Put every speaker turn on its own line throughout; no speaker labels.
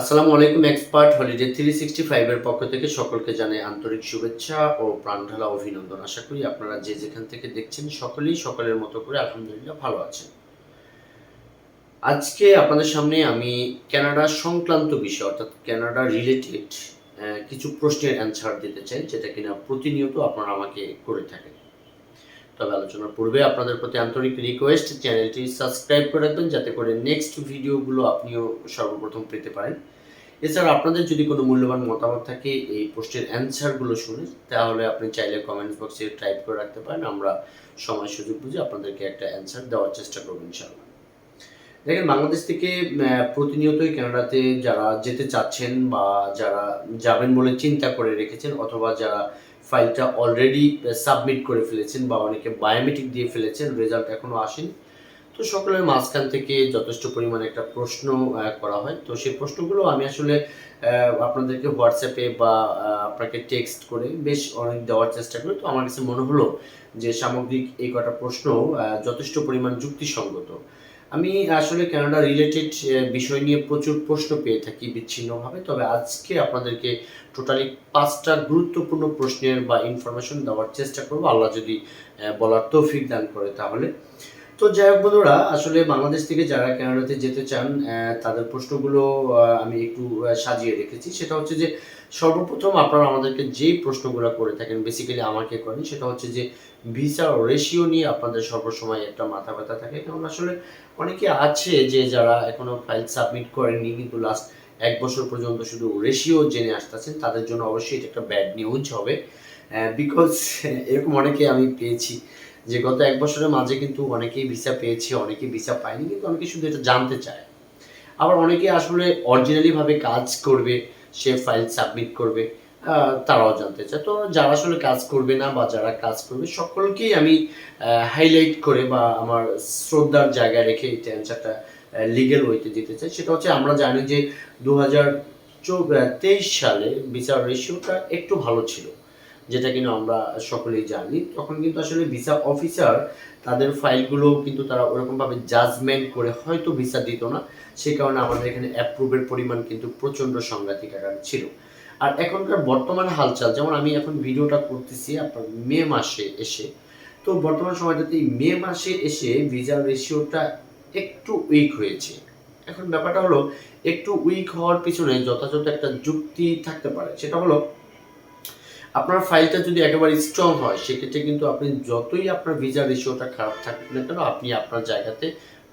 আসসালামু আলাইকুম, expert holiday three sixty ফাইভের পক্ষ থেকে সকলকে জানাই আন্তরিক শুভেচ্ছা ও প্রাণঢালা অভিনন্দন। আশা করি আপনারা যে যেখান থেকে দেখছেন সকলেই সকলের মতো করে আলহামদুলিল্লাহ ভালো আছেন। আজকে আপনাদের সামনে আমি কানাডা সংক্রান্ত বিষয়, অর্থাৎ কানাডা রিলেটেড কিছু প্রশ্নের অ্যান্সার দিতে চাই, যেটা কিনা প্রতিনিয়ত আপনারা আমাকে করে থাকেন। তবে আলোচনার পূর্বে আপনাদের প্রতি আন্তরিক রিকোয়েস্ট চ্যানেলটি সাবস্ক্রাইব করে রাখবেন যাতে করে নেক্সট ভিডিওগুলো আপনিও সর্বপ্রথম পেতে পারেন। এছাড়া আপনাদের যদি কোনো মূল্যবান মতামত থাকে এই পোস্টের অ্যান্সারগুলো শুনে, তাহলে আপনি চাইলে কমেন্টস বক্সে টাইপ করে রাখতে পারেন। আমরা সময় সুযোগ বুঝে আপনাদেরকে একটা অ্যান্সার দেওয়ার চেষ্টা করব ইনশাআল্লাহ। দেখেন, বাংলাদেশ থেকে প্রতিনিয়তই কানাডাতে যারা যেতে চাচ্ছেন বা যারা যাবেন বলে চিন্তা করে রেখেছেন, অথবা যারা ফাইলটা অলরেডি সাবমিট করে ফেলেছেন বা অনেকে বায়োমেট্রিক দিয়ে ফেলেছেন রেজাল্ট এখনও আসেনি। তো সকলের মাঝখান থেকে যথেষ্ট পরিমাণে একটা প্রশ্ন করা হয়। তো সেই প্রশ্নগুলো আমি আসলে আপনাদেরকে হোয়াটসঅ্যাপে বা আপনাকে টেক্সট করে বেশ অনেক দেওয়ার চেষ্টা করি। তো আমার কাছে মনে হলো যে সামগ্রিক এই কটা প্রশ্ন যথেষ্ট পরিমাণ যুক্তিসঙ্গত। আমি আসলে কানাডা রিলেটেড বিষয় নিয়ে প্রচুর প্রশ্ন পেয়ে থাকি বিচ্ছিন্নভাবে, তবে আজকে আপনাদেরকে টোটালি পাঁচটা গুরুত্বপূর্ণ প্রশ্নের বা ইনফরমেশন দেওয়ার চেষ্টা করব। আল্লাহ যদি বলার তৌফিক দান করে তাহলে। তো যাই হোক বন্ধুরা, আসলে বাংলাদেশ থেকে যারা কানাডাতে যেতে চান তাদের প্রশ্নগুলো আমি একটু সাজিয়ে রেখেছি। সেটা হচ্ছে যে, সর্বপ্রথম আপনারা আমাদেরকে যেই প্রশ্নগুলো করে থাকেন বেসিক্যালি আমাকে করেন, সেটা হচ্ছে যে ভিসা রেশিও নিয়ে আপনাদের সর্বসময় একটা মাথা ব্যথা থাকে। কারণ আসলে অনেকে আছে যে যারা এখনও ফাইল সাবমিট করেননি কিন্তু লাস্ট এক বছর পর্যন্ত শুধু রেশিও জেনে আসতেছেন, তাদের জন্য অবশ্যই এটা একটা ব্যাড নিউজ হবে। বিকজ এরকম অনেকে আমি পেয়েছি যে গত এক বছরের মাঝে কিন্তু অনেকেই ভিসা পেয়েছে, অনেকেই ভিসা পায়নি কিন্তু অনেকে শুধু এটা জানতে চায়। আবার অনেকে আসলে অরিজিনালি ভাবে কাজ করবে, সে ফাইল সাবমিট করবে। তারাও জানতে চায়। তো যারা আসলে কাজ করবে না বা যারা কাজ করবে, সকলকেই আমি হাইলাইট করে বা আমার শ্রদ্ধার জায়গায় রেখে এই অ্যান্সারটা লিগেল ওয়েতে দিতে চাই, সেটা হচ্ছে আমরা জানি যে দু তেইশ সালে ভিসা রেশিওটা একটু ভালো ছিল, যেটা কিনা আমরা সকলেই জানি। তখন কিন্তু আসলে ভিসা অফিসার তাদের ফাইলগুলো কিন্তু তারা ওরকমভাবে জাজমেন্ট করে হয়তো ভিসা দিত না। সেই কারণে আমাদের এখানে অ্যাপ্রুভের পরিমাণ কিন্তু প্রচণ্ড সাংঘাতিক আকারে ছিল। আর এখনকার বর্তমান হালচাল, যেমন আমি এখন ভিডিওটা করতেছি আপনার মে মাসে এসে, তো বর্তমান সময়টাতে মে মাসে এসে ভিসা রেশিওটা একটু উইক হয়েছে। এখন ব্যাপারটা হলো, একটু উইক হওয়ার পিছনে যথাযথ একটা যুক্তি থাকতে পারে। সেটা হলো, আপনার ফাইলটা যদি একেবারে স্ট্রং হয়, সেক্ষেত্রে কিন্তু আপনি যতই আপনার ভিসা রেশিওটা খারাপ থাকুক না কেন, আপনি আপনার জায়গাতে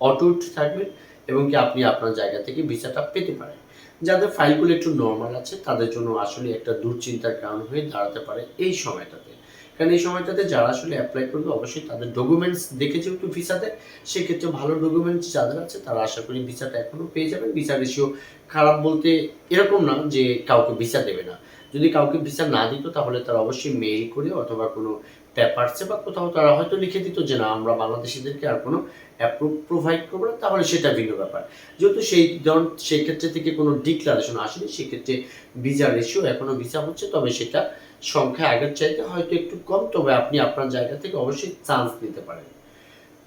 অটুট থাকবেন এবং কি আপনি আপনার জায়গা থেকে ভিসাটা পেতে পারেন। যাদের ফাইলগুলো একটু নর্মাল আছে, তাদের জন্য আসলে একটা দুশ্চিন্তার কারণ হয়ে দাঁড়াতে পারে এই সময়টাতে। কারণ এই সময়টাতে যারা আসলে অ্যাপ্লাই করবে, অবশ্যই তাদের ডকুমেন্টস দেখে যেহেতু ভিসাতে সেক্ষেত্রে ভালো ডকুমেন্টস যাদের আছে, তারা আশা করি ভিসাটা এখনও পেয়ে যাবেন। ভিসা রেশিও খারাপ বলতে এরকম না যে কাউকে ভিসা দেবে না। যদি কাউকে ভিসা না দিত, তাহলে তারা অবশ্যই মেইল করে অথবা কোনো পেপারসে বা কোথাও তারা হয়তো লিখে দিত যে, না, আমরা বাংলাদেশিদেরকে আর কোনো অ্যাপ্রুভ প্রোভাইড করব না। তাহলে সেটা ভিন্ন ব্যাপার। যেহেতু সেই ধরন, সেই ক্ষেত্রে থেকে কোনো ডিক্লারেশন আসেনি, সেক্ষেত্রে ভিসা রেশিও এখনও ভিসা হচ্ছে, তবে সেটা সংখ্যা আগের চাইতে হয়তো একটু কম, তবে আপনি আপনার জায়গা থেকে অবশ্যই চান্স নিতে পারেন।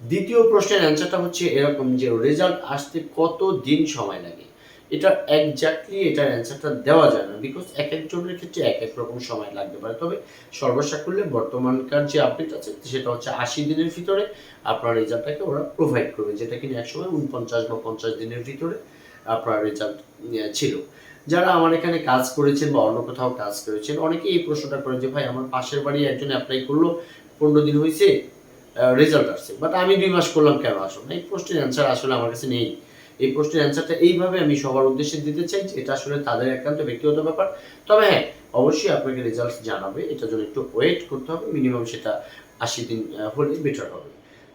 দ্বিতীয় প্রশ্নের অ্যান্সারটা হচ্ছে এরকম যে রেজাল্ট আসতে কত দিন সময় লাগে? এটা একজাক্টলি এটার অ্যান্সারটা দেওয়া যায় না বিকজ এক একজনের ক্ষেত্রে এক এক রকম সময় লাগতে পারে। তবে সর্বসাকুল্যে বর্তমানকার যে আপডেট আছে, সেটা হচ্ছে আশি দিনের ভিতরে আপনার রেজাল্টটাকে ওরা প্রোভাইড করবে, যেটা কিনা একসময় উনপঞ্চাশ বা পঞ্চাশ দিনের ভিতরে আপনার রেজাল্ট ছিল। যারা আমার এখানে কাজ করেছেন বা অন্য কোথাও কাজ করেছেন অনেকে এই প্রশ্নটা করেন যে, ভাই, আমার পাশের বাড়ি একজন অ্যাপ্লাই করল, পনেরো দিন হয়েছে রেজাল্ট আসছে। বাট আমি দুই মাস করলাম কেন? আসলো না এই প্রশ্নের অ্যান্সার আসলে আমার কাছে নেই। এই প্রশ্নের অ্যান্সারটা এইভাবে আমি সবার উদ্দেশ্যে দিতে চাই এটা আসলে তাদের একান্ত ব্যক্তিগত ব্যাপার। তবে হ্যাঁ অবশ্যই আপনাকে রেজাল্ট জানাবে। এটার জন্য একটু ওয়েট করতে হবে। মিনিমাম সেটা আশি দিন হলে বেটার হবে।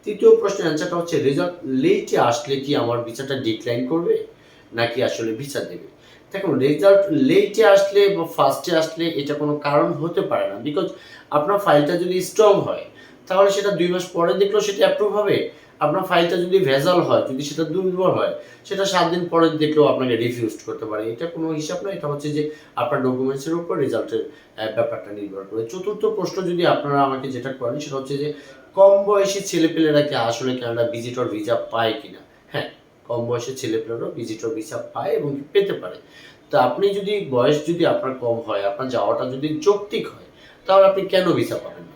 তৃতীয় প্রশ্নের অ্যান্সারটা হচ্ছে রেজাল্ট লেটে আসলে কি আমার ভিসাটা ডিক্লাইন করবে? নাকি আসলে ভিসা দেবে? দেখুন রেজাল্ট লেটে আসলে বা ফার্স্টে আসলে এটা কোনো কারণ হতে পারে না। বিকজ আপনার ফাইলটা যদি স্ট্রং হয়, তাহলে সেটা দুই মাস পরে দেখলেও সেটা অ্যাপ্রুভ হবে। আপনার ফাইলটা যদি ভেজাল হয়, যদি সেটা দুর্বল হয়, সেটা সাত দিন পরে দেখলেও আপনাকে রিফিউজ করতে পারে। এটা কোনো হিসাব না, এটা হচ্ছে যে আপনার ডকুমেন্টসের উপর রেজাল্টের ব্যাপারটা নির্ভর করে। চতুর্থ প্রশ্ন যদি আপনারা আমাকে যেটা করেন, সেটা হচ্ছে যে কম বয়সী ছেলেপেলেরা কি আসলে কানাডা ভিজিটর ভিসা পায় কিনা? হ্যাঁ কম বয়সের ছেলেপেলেরাও ভিজিটর ভিসা পায় এবং পেতে পারে। তা আপনি যদি, বয়স যদি আপনার কম হয়, আপনার যাওয়াটা যদি যৌক্তিক হয়, তাহলে আপনি কেন ভিসা পাবেন না?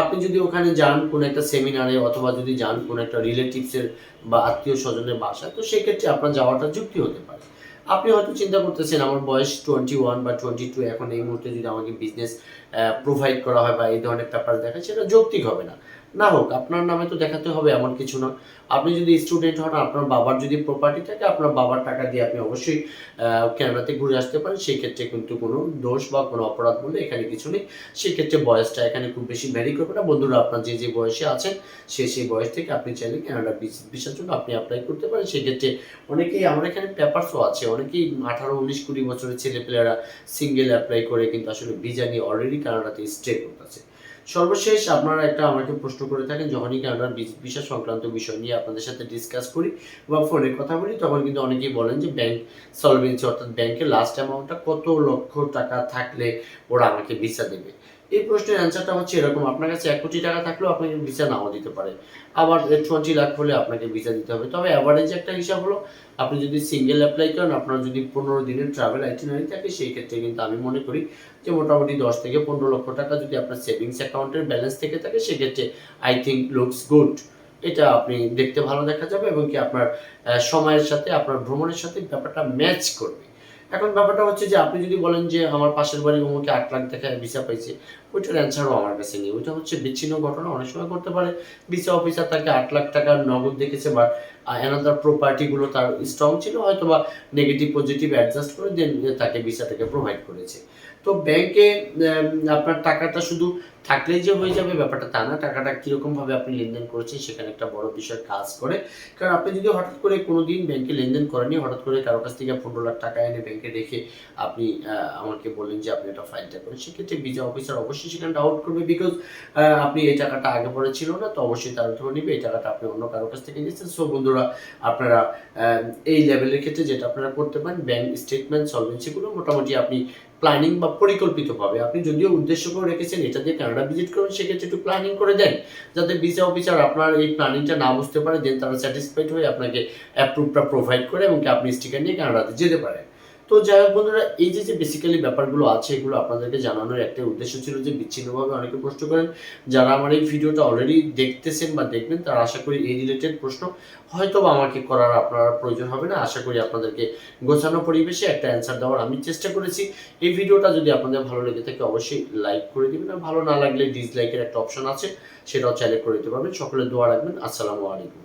আপনি যদি ওখানে যান কোনো একটা সেমিনারে অথবা যদি যান কোনো একটা রিলেটিভসের বা আত্মীয় স্বজনের বাসায়, তো সেক্ষেত্রে আপনার যাওয়াটা যুক্তি হতে পারে। আপনি হয়তো চিন্তা করতেছেন, আমার বয়স টোয়েন্টি ওয়ান বা টোয়েন্টি টু এখন এই মুহূর্তে যদি আমাকে বিজনেস প্রোভাইড করা হয় বা এই ধরনের ব্যাপার দেখায়, সেটা যৌক্তিক হবে না। না হোক, আপনার নামে তো দেখাতে হবে, এমন কিছু না। আপনি যদি স্টুডেন্ট হন, আপনার বাবার যদি প্রপার্টি থাকে, আপনার বাবার টাকা দিয়ে আপনি অবশ্যই কানাডাতে ঘুরে আসতে পারেন। সেই ক্ষেত্রে কিন্তু কোনো দোষ বা কোনো অপরাধ বলে এখানে কিছু নেই। সেক্ষেত্রে বয়সটা এখানে খুব বেশি ভ্যারি করবে না। বন্ধুরা, আপনার যে যে বয়সে আছেন, সে সেই বয়স থেকে আপনি চাইলে কানাডা ভিসার জন্য আপনি অ্যাপ্লাই করতে পারেন। সেক্ষেত্রে অনেকেই, আমার এখানে পেপারসও আছে। অনেকেই আঠারো, উনিশ, কুড়ি বছরের ছেলেপেলেরা সিঙ্গেল অ্যাপ্লাই করে, কিন্তু আসলে ভিসা নিয়ে অলরেডি কানাডাতে স্টে করতেছে। সর্বশেষ আপনারা একটা আমাকে প্রশ্ন করে থাকেন, যখনই কি আমরা ভিসা সংক্রান্ত বিষয় নিয়ে আপনাদের সাথে ডিসকাস করি বা ফোনে কথা বলি, তখন কিন্তু অনেকেই বলেন যে ব্যাংক সলভেন্সি অর্থাৎ ব্যাংকের লাস্ট অ্যামাউন্টটা কত লক্ষ টাকা থাকলে ওরা আমাকে ভিসা দেবে। এই প্রশ্নের অ্যান্সারটা হচ্ছে এরকম। আপনার কাছে এক কোটি টাকা থাকলেও আপনাকে ভিসা নাও দিতে পারে। আবার টোয়েন্টি লাখ হলে আপনাকে ভিসা দিতে হবে। তবে অ্যাভারেজ একটা হিসাব হলো, আপনি যদি সিঙ্গেল অ্যাপ্লাই করেন, আপনার যদি পনেরো দিনের ট্রাভেল আইটিনারি থাকে, সেই ক্ষেত্রে কিন্তু আমি মনে করি যে মোটামুটি দশ থেকে পনেরো লক্ষ টাকা যদি আপনার সেভিংস অ্যাকাউন্টের ব্যালেন্স থেকে থাকে, সেক্ষেত্রে আই থিঙ্ক লুকস গুড এটা আপনি দেখতে ভালো দেখা যাবে এবং কি আপনার সময়ের সাথে, আপনার ভ্রমণের সাথে ব্যাপারটা ম্যাচ করবে। এখন ব্যাপারটা হচ্ছে যে, আপনি যদি বলেন যে, আমার পাশের বাড়ি অমুকে আট লাখ টাকা ভিসা পাইছে, ওইটার অ্যান্সারও আমার কাছে নেই। ওইটা হচ্ছে বিচ্ছিন্ন ঘটনা, অনেক সময় করতে পারে। ভিসা অফিসার তাকে আট লাখ টাকার নগদ দেখেছে বা অ্যানাদার প্রপার্টিগুলো তার স্ট্রং ছিল হয়তো বা নেগেটিভ পজিটিভ অ্যাডজাস্ট করে দেন, তাকে ভিসাটাকে প্রোভাইড করেছে। তো ব্যাংকে আপনার টাকাটা শুধু থাকলেই যে হয়ে যাবে ব্যাপারটা তা না, টাকাটা কীরকমভাবে আপনি লেনদেন করেছেন সেখানে একটা বড় বিষয় কাজ করে। কারণ আপনি যদি হঠাৎ করে কোনো দিন ব্যাংকে লেনদেন করেনি হঠাৎ করে কারও কাছ থেকে পনেরো লাখ টাকা এনে ব্যাংকে রেখে আপনি আমাকে বললেন যে আপনি এটা ফাইলটা করেন, সেক্ষেত্রে ভিসা অফিসার অবশ্যই সেখানে ডাউট করবে বিকজ আপনি এই টাকাটা আগে পরে ছিল না, তো অবশ্যই তার ধরে নিবে, এই টাকাটা আপনি অন্য কারও কাছ থেকে নিয়েছেন। সো বন্ধুরা, আপনারা এই লেভেলের ক্ষেত্রে যেটা আপনারা করতে পারেন ব্যাংক স্টেটমেন্ট সলভেন্সিগুলো মোটামুটি আপনি প্ল্যানিং বা পরিকল্পিতভাবে। আপনি যদিও উদ্দেশ্য করে রেখেছেন, এটা দিয়ে কানাডা ভিজিট করবেন সেক্ষেত্রে একটু প্ল্যানিং করে দেন যাতে ভিসা অফিসার আপনার এই প্ল্যানিংটা না বুঝতে পারে দেন তারা স্যাটিসফাইড হয়ে আপনাকে অ্যাপ্রুভটা প্রোভাইড করে এবং আপনি স্টিকার নিয়ে কানাডাতে যেতে পারেন। তো যাই হোক বন্ধুরা, এই যে যে বেসিক্যালি ব্যাপারগুলো আছে, এগুলো আপনাদেরকে জানানোর একটা উদ্দেশ্য ছিল যে বিচ্ছিন্নভাবে অনেকে প্রশ্ন করেন। যারা আমার এই ভিডিওটা অলরেডি দেখতেছেন বা দেখবেন, তারা আশা করি এই রিলেটেড প্রশ্ন হয়তো বা আমাকে করার আপনার প্রয়োজন হবে না। আশা করি আপনাদেরকে গোছানো পরিবেশে একটা অ্যান্সার দেওয়ার আমি চেষ্টা করেছি। এই ভিডিওটা যদি আপনাদের ভালো লেগে থাকে, অবশ্যই লাইক করে দিবেন। আর ভালো না লাগলে ডিসলাইকের একটা অপশন আছে, সেটাও চাইলে করে দিতে পারবেন। সকলে দোয়া রাখবেন। আসসালামু আলাইকুম।